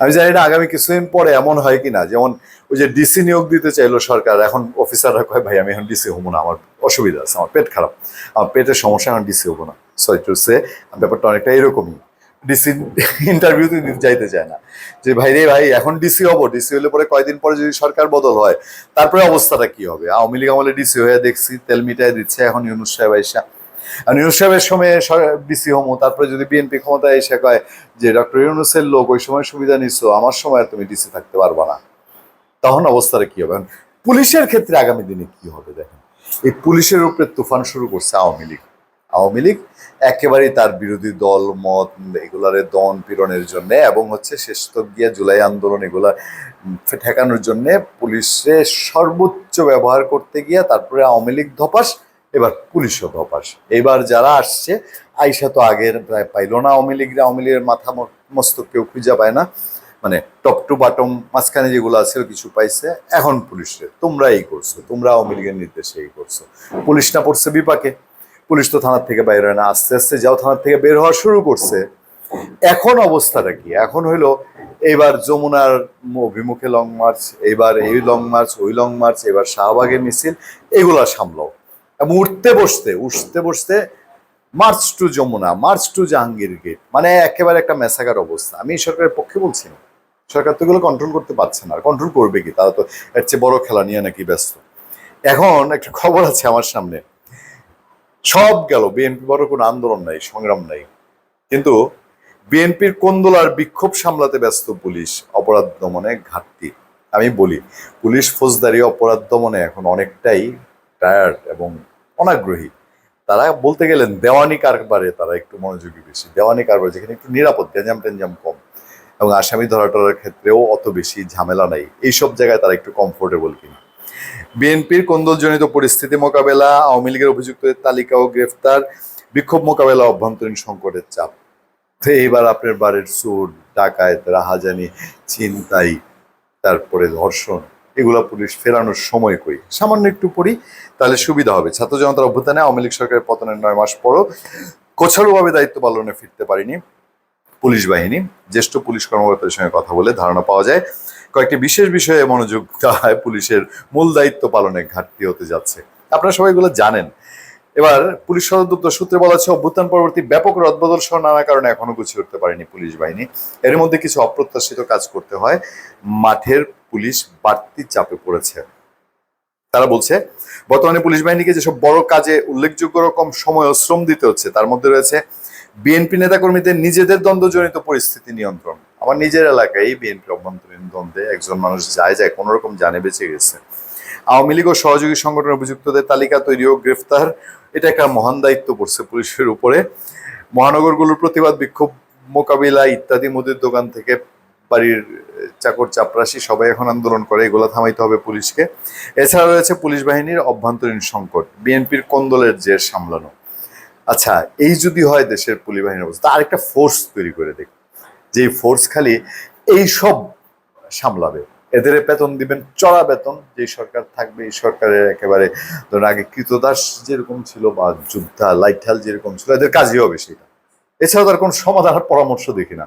আমি জানি না আগামী কিছুদিন পরে এমন হয় কিনা, যেমন ওই যে ডিসি নিয়োগ দিতে চাইলো সরকার, এখন অফিসাররা কয়, ভাই, আমি এখন ডিসি হব না, আমার অসুবিধা আছে, আমার পেট খারাপ, আমার পেটের সমস্যা, এখন ডিসি হব না। সরি সে ব্যাপারটা অনেকটা এরকমই। ডিসি ইন্টারভিউতে দিতে যাইতে চায় না। যে, ভাই রে, ভাই, এখন ডিসি হব ডিসি হলে পরে কয়দিন পরে যদি সরকার বদল হয়, তারপরে অবস্থাটা কি হবে? আওয়ামী লীগ আমলে ডিসি হয়ে দেখছি, তেল মিটাই দিচ্ছে, এখন ইউনুস সাহেব আইসা ইউনুস সময় ডিসি হমো, তারপরে যদি বিএনপি ক্ষমতায় এসে কয় যে ডক্টর ইউনুসের লোক ওই সময় সুবিধা নিচ্ছ আমার সময় তুমি ডিসি থাকতে পারবা না। তখন অবস্থাটা কি হবে? পুলিশের ক্ষেত্রে আগামী দিনে কি হবে দেখেন? এই পুলিশের উপরে তুফান শুরু করছে আওয়ামী লীগ। আওয়ামী লীগ একেবারেই তার বিরোধী দল, মত, এগুলারে দন পীড়নের জন্য এবং হচ্ছে শেষ তক গিয়া জুলাই আন্দোলন এগুলা ঠেকানোর জন্য পুলিশে সর্বোচ্চ ব্যবহার করতে গিয়া তারপরে আওয়ামী লীগ ধপাস এবার পুলিশও ধপাস। এবার যারা আসছে, আইসা তো আগের প্রায় পাইলো না আওয়ামী লীগ আওয়ামী লীগের মাথা মস্তক কেউ খুঁজে পায় না। মানে টপ টু বাটম মাঝখানে যেগুলো আছে কিছু পাইছে। এখন পুলিশে। তোমরা এই করছ। তোমরা আওয়ামী লীগের নির্দেশে এই করছ। পুলিশ না পড়ছে বিপাকে। পুলিশ তো থানার থেকে বাইর হয় না। আস্তে আস্তে যাও থানার থেকে বের হওয়া শুরু করছে। এখন অবস্থাটা কি? এখন হইল, এবার যমুনার অভিমুখে লং মার্চ এবার এই লং মার্চ ওই লং মার্চ এবার শাহবাগের মিছিল, এগুলা সামলাও। এবং উঠতে বসতে উঠতে বসতে march to Jamuna, march to Jahangir gate মানে একেবারে একটা মেসাকার অবস্থা। আমি সরকারের পক্ষে বলছি না। সরকার তো এগুলো কন্ট্রোল করতে পারছে না। কন্ট্রোল করবে কি? তারা তো এর চেয়ে বড় খেলা নিয়ে নাকি ব্যস্ত। এখন একটা খবর আছে আমার সামনে। সব গেল। বিএনপি বড় কোনো আন্দোলন নাই, সংগ্রাম নাই। কিন্তু বিএনপির কোন্দলার বিক্ষোভ সামলাতে ব্যস্ত পুলিশ, অপরাধ দমনে ঘাটতি। আমি বলি, পুলিশ ফৌজদারি অপরাধ দমনে এখন অনেকটাই টায়ার্ড এবং অনাগ্রহী। তারা বলতে গেলেন, দেওয়ানি কারবারে তারা একটু মনোযোগী বেশি। দেওয়ানি কারবার যেখানে একটু নিরাপদ, গ্যাঞ্জাম টেঞ্জাম কম। এবং আসামি ধরা টরার ক্ষেত্রেও অত বেশি ঝামেলা নাই। এইসব জায়গায় তারা একটু কমফোর্টেবল কিনা? বিএনপির কোন্দলজনিত পরিস্থিতি মোকাবেলা, আওয়ামী লীগের অভিযুক্তদের তালিকা ও গ্রেফতার, বিক্ষোভ মোকাবেলা, অভ্যন্তরীণ সংকটের চাপ। তো এইবার আপনার বাড়ির চোর ডাকায়ত রাহাজানি, ছিনতাই, তারপরে ধর্ষণ। এগুলা পুলিশ ফেরানোর সময় কই সামান্য একটু পড়ি, তাহলে সুবিধা হবে। ছাত্র জনতার অভ্যুত্থানে আওয়ামী লীগ সরকারের পতনের নয় মাস পরও কোছারুভাবে দায়িত্ব পালনে ফিরতে পারেনি পুলিশ বাহিনী। জ্যেষ্ঠ পুলিশ কর্মকর্তাদের সঙ্গে কথা বলে ধারণা পাওয়া যায়, কয়েকটি বিশেষ বিষয়ে মনোযোগ দেওয়ায় পুলিশের মূল দায়িত্ব পালনে ঘাটতি হতে যাচ্ছে। আপনারা সবাই এগুলো জানেন। এবার পুলিশ সদর দপ্তর সূত্রে বলা হচ্ছে, অভ্যুত্থান পরবর্তী ব্যাপক রদবদল সহ নানা কারণে এখনও গুছিয়ে উঠতে পারেনি পুলিশ বাহিনী। এর মধ্যে কিছু অপ্রত্যাশিত কাজ করতে হয়। মাঠের পুলিশ বাড়তি চাপে পড়েছে। তারা বলছে, বর্তমানে পুলিশ বাহিনীকে যেসব বড় কাজে উল্লেখযোগ্য রকম সময় ও শ্রম দিতে হচ্ছে, তার মধ্যে রয়েছে বিএনপি নেতাকর্মীদের নিজেদের দ্বন্দ্বজনিত পরিস্থিতি নিয়ন্ত্রণ। আমার নিজের এলাকায় বিএনপি অভ্যন্তরীণ দ্বন্দ্বে একজন মানুষ যায় যায় কোনো রকম জানে বেঁচে গেছে। আওয়ামী লীগ ও সহযোগী সংগঠনের অভিযুক্তদের তালিকা তৈরি ও গ্রেফতার, এটা একটা মহান দায়িত্ব পড়ছে পুলিশের উপরে। মহানগরগুলোর প্রতিবাদ, বিক্ষোভ মোকাবিলা ইত্যাদি মুদির দোকান থেকে বাড়ির চাকর চাপরাশি সবাই এখন আন্দোলন করে, এগুলো থামাইতে হবে পুলিশকে। এছাড়া রয়েছে পুলিশ বাহিনীর অভ্যন্তরীণ সংকট, বিএনপির কোন্দলের জের সামলানো। আচ্ছা এই যদি হয় দেশের পুলিশ বাহিনীর অবস্থা আরেকটা ফোর্স তৈরি করে দেখ। যে ফোর্স খালি এই সব সামলাবে। এদের বেতন দিবেন চড়া বেতন যে সরকার থাকবে, এই সরকারের একেবারে ধরুন আগে কৃতদাস যেরকম ছিল বা যোদ্ধা লাইঠাল যেরকম ছিল, এদের কাজই হবে সেটা। এছাড়া তার কোনো সমাধান পরামর্শ দেখি না।